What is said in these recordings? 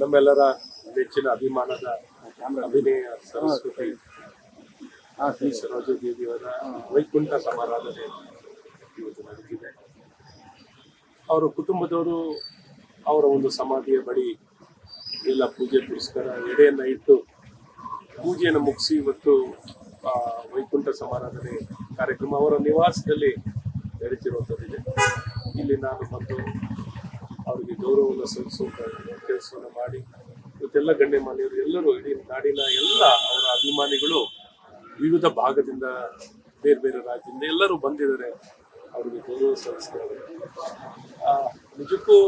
ನಮ್ಮೆಲ್ಲರ ನೆಚ್ಚಿನ ಅಭಿಮಾನದ ಅಭಿನಯ ಸಂಸ್ಕೃತಿ. ಶ್ರೀ ಸರೋಜ ದೇವಿಯವರ ವೈಕುಂಠ ಸಮಾರಾಧನೆ ಇವತ್ತು ನಡೆದಿದೆ. ಅವರ ಕುಟುಂಬದವರು ಅವರ ಒಂದು ಸಮಾಧಿಯ ಬಳಿ ಎಲ್ಲ ಪೂಜೆ ಪುರಸ್ಕಾರ ಎಡೆಯನ್ನು ಇಟ್ಟು ಪೂಜೆಯನ್ನು ಮುಗಿಸಿ ಇವತ್ತು ವೈಕುಂಠ ಸಮಾರಾಧನೆ ಕಾರ್ಯಕ್ರಮ ಅವರ ನಿವಾಸದಲ್ಲಿ ನಡೀತಿರುವಂಥದ್ದಿದೆ ಇಲ್ಲಿ ನಾನು ಬಂದು ಅವರಿಗೆ ಗೌರವವನ್ನು ಸಲ್ಲಿಸುವ ಕೆಲಸವನ್ನು ಮಾಡಿ, ಇವತ್ತೆಲ್ಲ ಗಣ್ಯಮಾನ್ಯರು ಎಲ್ಲರೂ ಇಡೀ ನಾಡಿನ ಎಲ್ಲ ಅವರ ಅಭಿಮಾನಿಗಳು ವಿವಿಧ ಭಾಗದಿಂದ ಬೇರೆ ಬೇರೆ ರಾಜ್ಯದಿಂದ ಎಲ್ಲರೂ ಬಂದಿದ್ದಾರೆ, ಅವರಿಗೆ ಗೌರವ ಸಲ್ಲಿಸ್ತಾರೆ. ನಿಜಕ್ಕೂ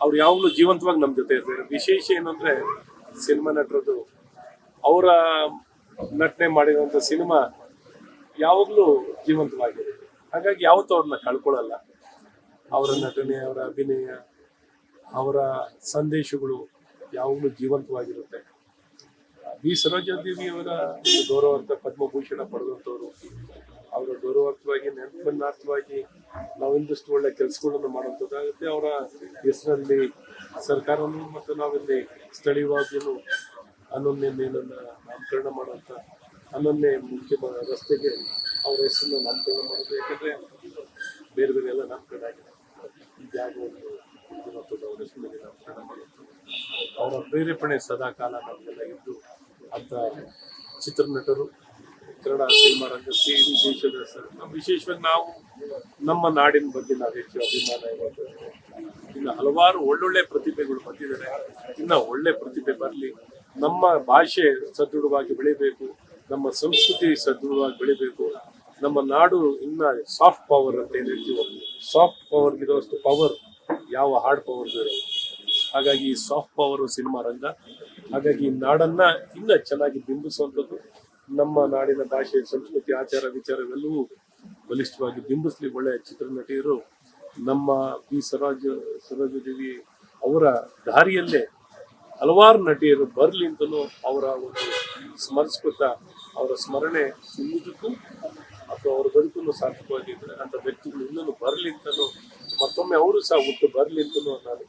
ಅವ್ರು ಯಾವಾಗಲೂ ಜೀವಂತವಾಗಿ ನಮ್ಮ ಜೊತೆ ಇರ್ತಾರೆ. ವಿಶೇಷ ಏನಂದ್ರೆ ಸಿನಿಮಾ ನಟರದು, ಅವರ ನಟನೆ ಮಾಡಿರುವಂಥ ಸಿನಿಮಾ ಯಾವಾಗಲೂ ಜೀವಂತವಾಗಿದೆ. ಹಾಗಾಗಿ ಯಾವತ್ತೂ ಅವ್ರನ್ನ ಕಳ್ಕೊಳ್ಳಲ್ಲ ಅವರ ನಟನೆ, ಅವರ ಅಭಿನಯ, ಅವರ ಸಂದೇಶಗಳು ಯಾವಾಗಲೂ ಜೀವಂತವಾಗಿರುತ್ತೆ. ಬಿ. ಸರೋಜಾದೇವಿ ಅವರ ಗೌರವಾರ್ಥ ಪದ್ಮಭೂಷಣ ಪಡೆದಂಥವ್ರು. ಅವರ ಗೌರವಾರ್ಥವಾಗಿ, ನೆನಪನ್ನಾರ್ಥವಾಗಿ ನಾವಿಂದಷ್ಟು ಒಳ್ಳೆ ಕೆಲಸಗಳನ್ನು ಮಾಡುವಂಥದ್ದಾಗುತ್ತೆ. ಅವರ ಹೆಸರಲ್ಲಿ ಸರ್ಕಾರನು ಮತ್ತು ನಾವಿಲ್ಲಿ ಸ್ಥಳೀಯವಾಗಿಯೂ ಹನ್ನೊಂದನೇ ಮೇಲನ್ನು ನಾಮಕರಣ ಮಾಡುವಂಥ ಹನ್ನೊಂದನೇ ಮುಖ್ಯ ರಸ್ತೆಗೆ ಅವರ ಹೆಸರನ್ನು ನಾಮಕರಣ ಮಾಡೋದು ಯಾಕಂದ್ರೆ ಬೇರೆ ಬೇರೆ ಎಲ್ಲ ನಾಮಕರಣ ಆಗಿದೆ ಈ ಜಾಗ ಒಂದು ಮತ್ತೊಂದು ಅವರ ಹೆಸರಿನಲ್ಲಿ ನಾಮಕರಣ ಮಾಡುವಂಥದ್ದು ಅವರ ಪ್ರೇರೇಪಣೆ ಸದಾ ಕಾಲ ನಮಗೆಲ್ಲ ಇದ್ದು, ಅಂತ ಚಿತ್ರನಟರು, ಕನ್ನಡ ಸಿನಿಮಾ ರಂಗ ವಿಶೇಷದ ನಮ್ಮ ವಿಶೇಷವಾಗಿ ನಾವು, ನಮ್ಮ ನಾಡಿನ ಬಗ್ಗೆ ನಾವು ಹೆಚ್ಚು ಅಭಿಮಾನ ಇರೋದು. ಇನ್ನು ಹಲವಾರು ಒಳ್ಳೊಳ್ಳೆ ಪ್ರತಿಭೆಗಳು ಬಂದಿದ್ದಾರೆ. ಇನ್ನು ಒಳ್ಳೆ ಪ್ರತಿಭೆ ಬರಲಿ. ನಮ್ಮ ಭಾಷೆ ಸದೃಢವಾಗಿ ಬೆಳಿಬೇಕು. ನಮ್ಮ ಸಂಸ್ಕೃತಿ ಸದೃಢವಾಗಿ ಬೆಳಿಬೇಕು. ನಮ್ಮ ನಾಡು ಇನ್ನ ಸಾಫ್ಟ್ ಪವರ್ ಅಂತ ಏನ್ ಹೇಳ್ತೀವೋ ಸಾಫ್ಟ್ ಪವರ್ ಇರೋಷ್ಟು ಪವರ್ ಯಾವ ಹಾರ್ಡ್ ಪವರ್ ಇರೋಲ್ಲ ಹಾಗಾಗಿ ಸಾಫ್ಟ್ ಪವರ್ ಸಿನಿಮಾ ರಂಗ, ಹಾಗಾಗಿ ನಾಡನ್ನ ಇನ್ನ ಚೆನ್ನಾಗಿ ಬಿಂಬಿಸುವಂಥದ್ದು ನಮ್ಮ ನಾಡಿನ ಭಾಷೆ, ಸಂಸ್ಕೃತಿ, ಆಚಾರ, ವಿಚಾರವೆಲ್ಲವೂ ಬಲಿಷ್ಠವಾಗಿ ಬಿಂಬಿಸ್ಲಿ ಒಳ್ಳೆ ಚಿತ್ರನಟಿಯರು ನಮ್ಮ ಈ ಸರೋಜ, ಸರೋಜದೇವಿ ಅವರ ದಾರಿಯಲ್ಲೇ ಹಲವಾರು ನಟಿಯರು ಬರಲಿ ಅಂತಲೂ ಅವರ ಒಂದು ಸ್ಮರಿಸ್ಕೊತಾ ಅವರ ಸ್ಮರಣೆ ನಿಜಕ್ಕೂ ಅಥವಾ ಅವರ ಬದುಕನ್ನು ಸಾರ್ಥಕವಾಗಿದ್ದರೆ ಅಂತ ವ್ಯಕ್ತಿಗಳು ಇನ್ನೂ ಬರಲಿ ಮತ್ತೊಮ್ಮೆ ಅವರು ಸಹ ಹುಟ್ಟು ಬರಲಿ ಅಂತಲೂ ನಾನು